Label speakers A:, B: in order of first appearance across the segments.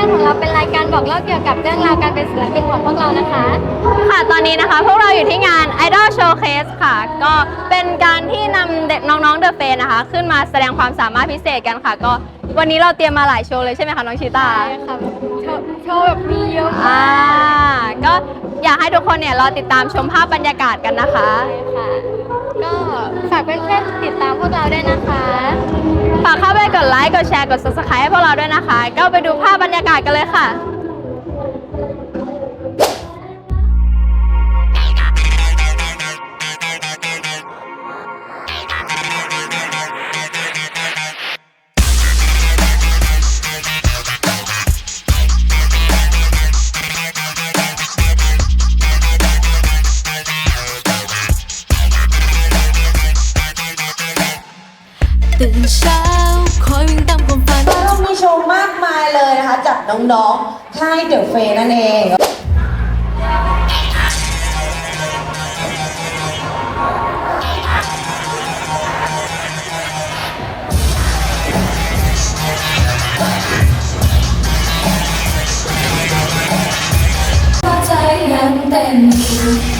A: รายการ
B: ของเราเป็นรายการบอกเล่าเกี่ยวกับเรื่องราวการเป็นศิลปินของพวกเรานะคะ
A: ค่ะตอนนี้นะคะ พวกเราอยู่ที่งาน Idol Showcase ค่ะ ก็เป็นการที่นำเด็กน้องๆ The Fan นะคะ ขึ้นมาแสดงความสามารถพิเศษกันค่ะ ก็วันนี้เราเตรียมมาหลายโชว์เลยใช่ไหมคะน้องชิตา
B: ใช่ค่ะโชว์โชว์แบบมีเยอะมาก
A: อ่าก็อยากให้ทุกคนเนี่ยรอติดตามชมภาพบรรยากาศกันนะคะ
B: ค่ะก็ฝากเพื่อนๆติดตามพวกเราด้วยนะคะ
A: ฝากเข้าไป กดไลค์กดแชร์ กด subscribe ให้พวกเราด้วยนะคะ ก็ไปดูภาพบรรยากาศกันเลยค่ะ
C: จากน้องๆ ค่ายเดอะเฟนั่นเอง
D: ใจยังเต้นอยู่มั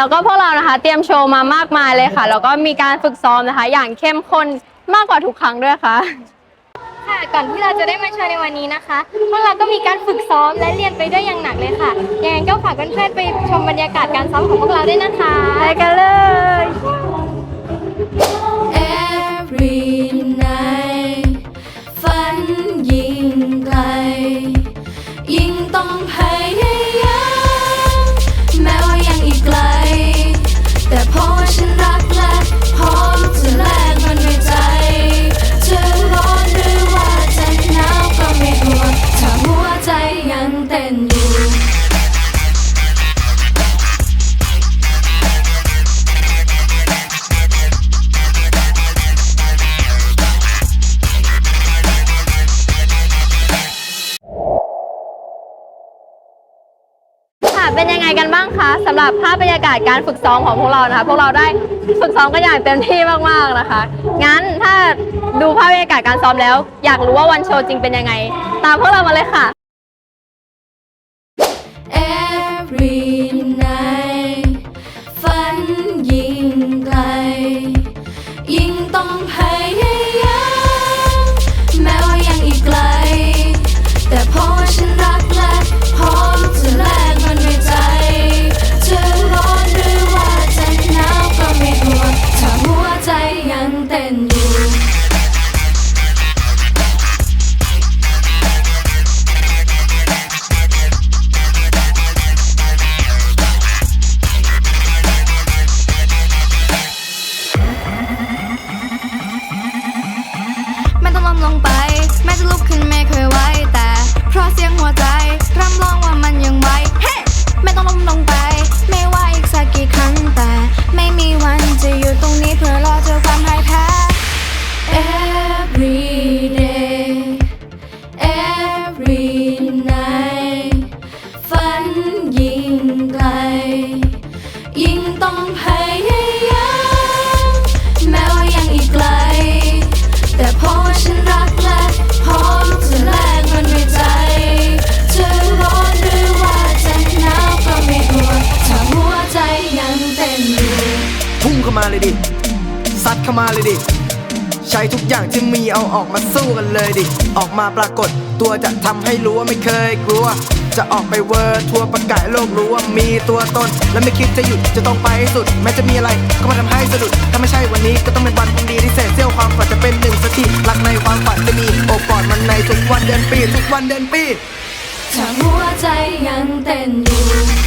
D: แล้
A: วก็พวกเรานะคะ เตรียมโชว์มามากมายเลยค่ะ แล้วก็มีการฝึกซ้อมนะคะ อย่างเข้มข้นมากกว่าทุกครั้งด้วยค่ะ
B: ค่ะก่อนที่เราจะได้มาโชว์ในวันนี้นะคะพวกเราก็มีการฝึกซ้อมและเรียนไปด้วยอย่างหนักเลยค่ะยังไงก็ฝากเพื่อนๆไปชมบรรยากาศการซ้อมของพวกเราด้วยนะคะ
A: ไปกันเลย ค่ะ เป็นยังไงกันบ้างคะสำหรับภาพบรรยากาศการฝึกซ้อมของพวกเรานะคะ พวกเราได้ฝึกซ้อมกันอย่างเต็มที่มากๆนะคะ งั้นถ้าดูภาพบรรยากาศการซ้อมแล้ว อยากรู้ว่าวันโชว์จริงเป็นยังไง ตามพวกเรามาเลยค่ะ
D: Every night ฝันยิ่งไกล ยิ่งต้องพ เยิ่งไกล ยิ่งต้องพยายามแม้ว่ายังอีกไกล แต่พอฉันรักและพร้อมจะแลกมันด้วยใจจะร้อนหรือว่าจะหนาวก็ไม่กลัวถ้าหัวใจยังเต้นอยู่พุ่งเข้า
E: มาเลยดิซัดเข้ามาเลยดิใช้ทุกอย่างที่มีเอาออกมาสู้กันเลยดิ ออกมาปรากฏตัวจะทำให้รู้ว่าไม่เคยกลัว จะออกไปเวอร์ทัวร์ประกาศโลกรู้ว่ามีตัวตน และไม่คิดจะหยุดจะต้องไปให้สุด แม้จะมีอะไรก็มาทำให้สะดุด ถ้าไม่ใช่วันนี้ก็ต้องเป็นวันพรุ่งนี้ที่เศษเสี้ยวความฝันจะเป็นหนึ่งสักทีรักในความฝันจะมีโอบกอดมันในทุกวันเดือนปี ทุกวันเดือนปี
D: ถ้าหัวใจยังเต้นอยู่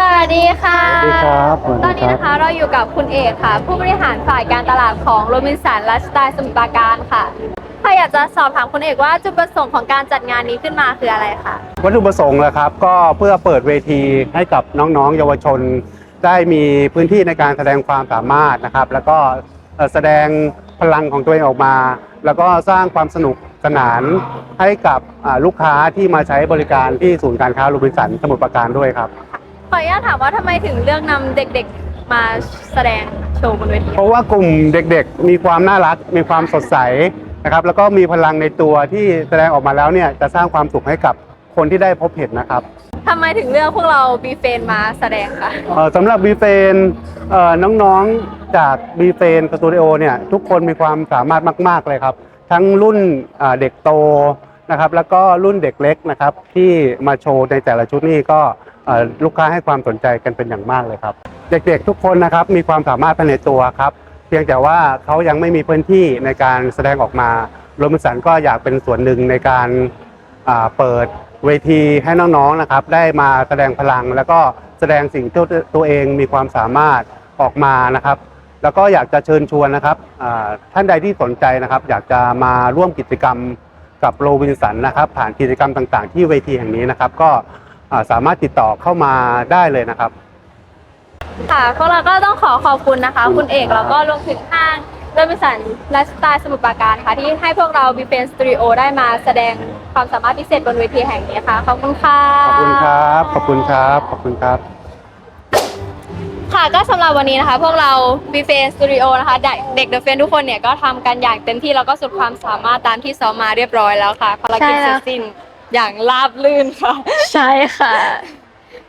A: สวัสดีค่ะ
F: สวัสดีครับสวัสดีครับ
A: ตอนนี้นะคะเราอยู่กับคุณเอกค่ะ ผู้บริหารฝ่ายการตลาดของโรบินสันและสไตล์สมุทรปราการค่ะถ้าอยากจะสอบถามคุณเอกว่าจุดประสงค์ของการจัดงานนี้ขึ้นมาคืออะไรคะ
F: วัตถุประสงค์นะครับ ก็เพื่อเปิดเวทีให้กับน้องๆ เยาวชน ได้มีพื้นที่ในการแสดงความสามารถนะครับ แล้วก็เอ่อแสดงพลังของตัวเองออกมา แล้วก็สร้างความสนุกสนานให้กับอ่าลูกค้าที่มาใช้บริการที่ศูนย์การค้าโรบินสันสมุทรปราการด้วยครับ
A: ขออนุญาตถามว่าทำไมถึงเลือกนำเด็กๆมาแสดงโชว์บนเวที
F: เพราะว่ากลุ่มเด็กๆ มีความน่ารัก มีความสดใสนะครับ แล้วก็มีพลังในตัวที่แสดงออกมาแล้วเนี่ยจะสร้างความสุขให้กับคนที่ได้พบเห็นนะครับ
A: ทำไมถึงเลือกพวกเราบีเฟนมาแสดงคะ
F: เอ่อสำหรับบีเฟนเอ่อน้องๆจากบีเฟนสตูดิโอเนี่ยทุกคนมีความสามารถมาก ๆเลยครับ ทั้งรุ่นอ่าเด็กโต นะครับ แล้วก็รุ่นเด็กเล็กนะครับ ที่มาโชว์ในแต่ละชุดนี่ก็ลูกค้าให้ความสนใจกันเป็นอย่างมากเลยครับ เด็กๆทุกคนนะครับมีความสามารถภายในตัวครับ เพียงแต่ว่าเขายังไม่มีพื้นที่ในการแสดงออกมาโรบินสันก็อยากเป็นส่วนหนึ่งในการเปิดเวทีให้น้องๆนะครับ ได้มาแสดงพลัง แล้วก็แสดงสิ่งที่ตัวเองมีความสามารถออกมานะครับ แล้วก็อยากจะเชิญชวนนะครับท่านใดที่สนใจนะครับ อยากจะมาร่วมกิจกรรม กับโรบินสันนะครับ ผ่านกิจกรรมต่างๆ ที่เวทีแห่งนี้นะครับ ก็อ่าสามารถติดต่อเข้ามาได้เลยนะครับ
A: ค่ะพวกเราก็ต้องขอขอบคุณนะคะ คุณเอกแล้วก็รวมถึงห้างโรบินสันไลฟ์สไตล์สมุทรปราการค่ะ ที่ให้พวกเราบีเฟนสตูดิโอได้มาแสดงความสามารถพิเศษบนเวทีแห่งนี้ค่ะ ขอบคุณค่ะ
F: ขอบคุณครับ ขอบคุณครับ ขอบคุณครับ
A: ค่ะก็สำหรับวันนี้นะคะ พวกเราบีเฟนสตูดิโอนะคะเด็กเด็กเดอะเฟนทุกคนเนี่ยก็ทำกันอย่างเต็มที่แล้วก็สุดความสามารถตามที่ซ้อมมาเรียบร้อยแล้วค่ะภารกิจ
B: ใช่
A: เส
B: แล้
A: ร็
B: ว
A: จสิ้นอย่างราบรื่นค่ะ
B: ใช่ค่ะ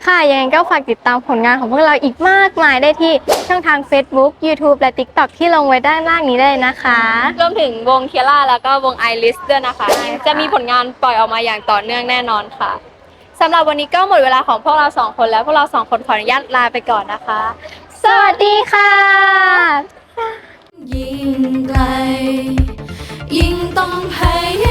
B: ค่ะ ยังไงก็ฝากติดตามผลงานของพวกเราอีกมากมายได้ที่ช่องทาง Facebook YouTube และ TikTok ที่ลงไว้ด้านล่างนี้ได้เลยนะคะ
A: รวมถึงวงเคียร่าแล้วก็วงไอริสด้วยนะคะที่จะมีผลงานปล่อยออกมาอย่างต่อเนื่องแน่นอนค่ะ สำหรับวันนี้ก็หมดเวลาของพวกเราสองคนแล้วพวกเราสองคนขออนุญาตลาไปก่อนนะคะ
B: สวัสดีค่ะ
D: ยิ่งไกล ยิ่งต้องพยายาม